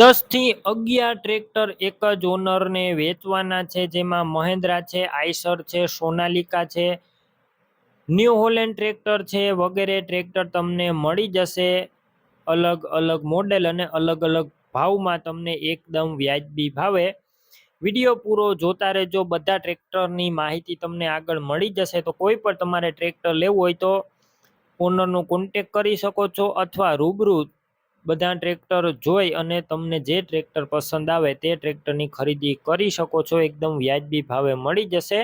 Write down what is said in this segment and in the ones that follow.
દસથી અગિયાર ટ્રેક્ટર એક જ ઓનરને વેચવાના છે, જેમાં મહેન્દ્રા છે, આઈસર છે, સોનાલિકા છે, ન્યૂ હોલેન્ડ ટ્રેક્ટર છે, વગેરે ટ્રેક્ટર તમને મળી જશે. અલગ અલગ મોડેલ અને અલગ અલગ ભાવમાં તમને એકદમ વ્યાજબી ભાવે. વીડિયો પૂરો જોતા રહેજો, બધા ટ્રેક્ટરની માહિતી તમને આગળ મળી જશે. તો કોઈ પણ તમારે ટ્રેક્ટર લેવું હોય તો ઓનરનો કોન્ટેક કરી શકો છો અથવા રૂબરૂ બધા ટ્રેક્ટર જોઈ અને તમને જે ટ્રેક્ટર પસંદ આવે તે ટ્રેક્ટરની ખરીદી કરી શકો છો. એકદમ વ્યાજબી ભાવે મળી જશે.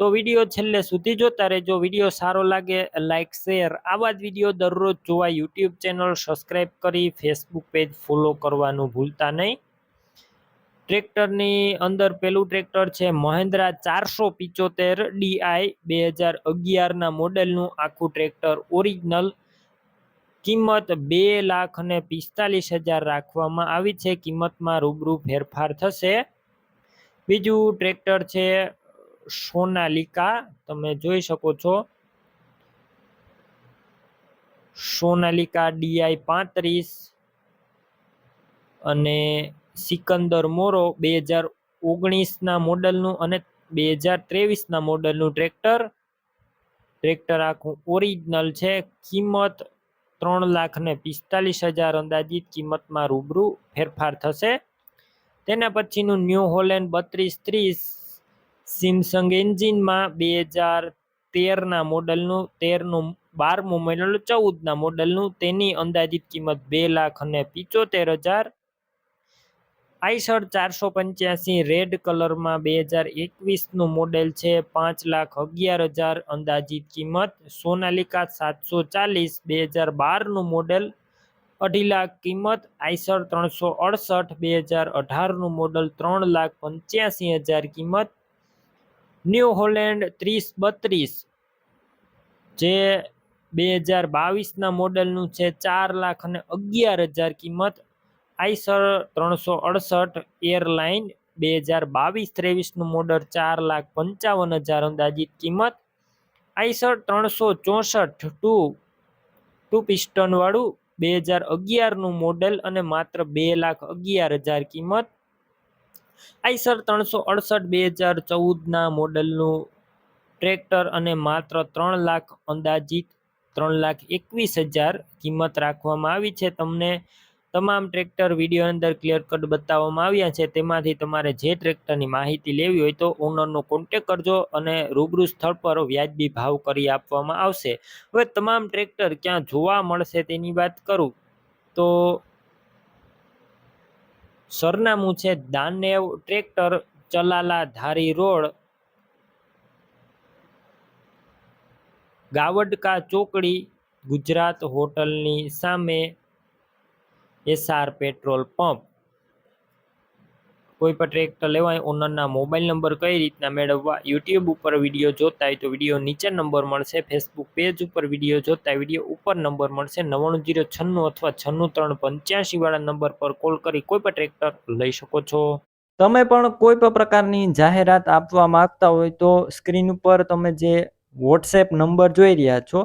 તો વીડિયો છેલ્લે સુધી જોતા રહેજો. વીડિયો સારો લાગે લાઇક શેર આવા જ વીડિયો દરરોજ જોવા યુટ્યુબ ચેનલ સબસ્ક્રાઈબ કરી ફેસબુક પેજ ફોલો કરવાનું ભૂલતા નહીં. ટ્રેક્ટરની અંદર પેલું ટ્રેક્ટર છે મહેન્દ્રા ચારસો પિચોતેર ડીઆઈ બે હજાર અગિયારના મોડેલનું આખું ટ્રેક્ટર ઓરિજિનલ કિંમત બે લાખ અને પિસ્તાલીસ હજાર રાખવામાં આવી છે. કિંમતમાં રૂબરૂ ફેરફાર થશે. બીજું ટ્રેક્ટર છે સોનાલિકા. તમે જોઈ શકો છો. સોનાલિકા ડીઆઈ પાંત્રીસ અને સિકંદર મોરો બે હજાર ઓગણીસના મોડલનું અને બે હજાર ત્રેવીસના મોડલનું ટ્રેક્ટર. ટ્રેક્ટર આખું ઓરિજિનલ છે. કિંમત ત્રણ લાખ ને પિસ્તાલીસ હજાર અંદાજિત કિંમતમાં રૂબરૂ ફેરફાર થશે. તેના પછીનું ન્યૂ હોલેન્ડ બત્રીસ ત્રીસ સિમસંગ એન્જિનમાં બે હજાર તેરના મોડલનું, તેરનું, બારમું મોડલ ચૌદના મોડલનું તેની અંદાજિત કિંમત બે લાખ અને પિચોતેર હજાર આઈસર ચારસો પંચ્યાસી, રેડ કલરમાં બે હજાર એકવીસનું મોડેલ છે. પાંચ લાખ અગિયાર હજાર અંદાજિત કિંમત. સોનાલિકા સાતસો ચાલીસ, બે હજાર બારનું મોડેલ. અઢી લાખ કિંમત. આઈસર ત્રણસો અડસઠ, બે હજાર અઢારનું મોડલ. ત્રણ લાખ પંચ્યાસી હજાર કિંમત. ન્યૂ હોલેન્ડ ત્રીસ બત્રીસ, જે બે હજાર બાવીસના મોડલનું છે. ચાર લાખ અને અગિયાર હજાર કિંમત. આઈસર ત્રણસો અડસઠ એરલાઇન બે હજાર બાવીસ ત્રેવીસનું મોડલ ચાર લાખ પંચાવન હજાર અંદાજિત કિંમત. આઈસર ત્રણસો ચોસઠ ટુ ટુ પિસ્ટનવાળું બે હજાર અગિયારનું મોડલ અને માત્ર બે લાખ અગિયાર હજાર કિંમત. આઈસર ત્રણસો અડસઠ બે હજાર ચૌદના મોડલનું ટ્રેક્ટર અને માત્ર ત્રણ લાખ અંદાજિત ત્રણ લાખ એકવીસ હજાર કિંમત રાખવામાં આવી છે. તમને તમામ ટ્રેક્ટર વીડિયો અંદર ક્લિયર કટ બતાવવામાં આવ્યા છે. તેમાંથી તમારે જે ટ્રેક્ટરની માહિતી લેવી હોય તો ઓનરનો કોન્ટેક કરજો અને રૂબરૂ સ્થળ પર વ્યાજબી ભાવ કરી આપવામાં આવશે. હવે તમામ ટ્રેક્ટર ક્યાં જોવા મળશે તેની વાત કરું તો સરનામું છે દાનેવ ટ્રેક્ટર ચલાલા ધારી રોડ, ગાવડકા ચોકડી, ગુજરાત હોટલની સામે એસઆર પેટ્રોલ પંપ. કોઈ પણ ટ્રેક્ટર લેવાય, ઓનરના મોબાઈલ નંબર કઈ રીતના મેળવવા, યુટ્યુબ ઉપર વીડિયો જોતા હોય તો વીડિયો નીચે નંબર મળશે, ફેસબુક પેજ ઉપર વીડિયો જોતા વીડિયો ઉપર નંબર મળશે, નવ્વાણું જીરો છન્નું અથવા છન્નું ત્રણ પંચ્યાસી વાળા નંબર પર કોલ કરી કોઈ પણ ટ્રેક્ટર લઈ શકો છો. તમે પણ કોઈ પણ પ્રકારની જાહેરાત આપવા માંગતા હોય તો સ્ક્રીન ઉપર તમે જે વોટ્સએપ નંબર જોઈ રહ્યા છો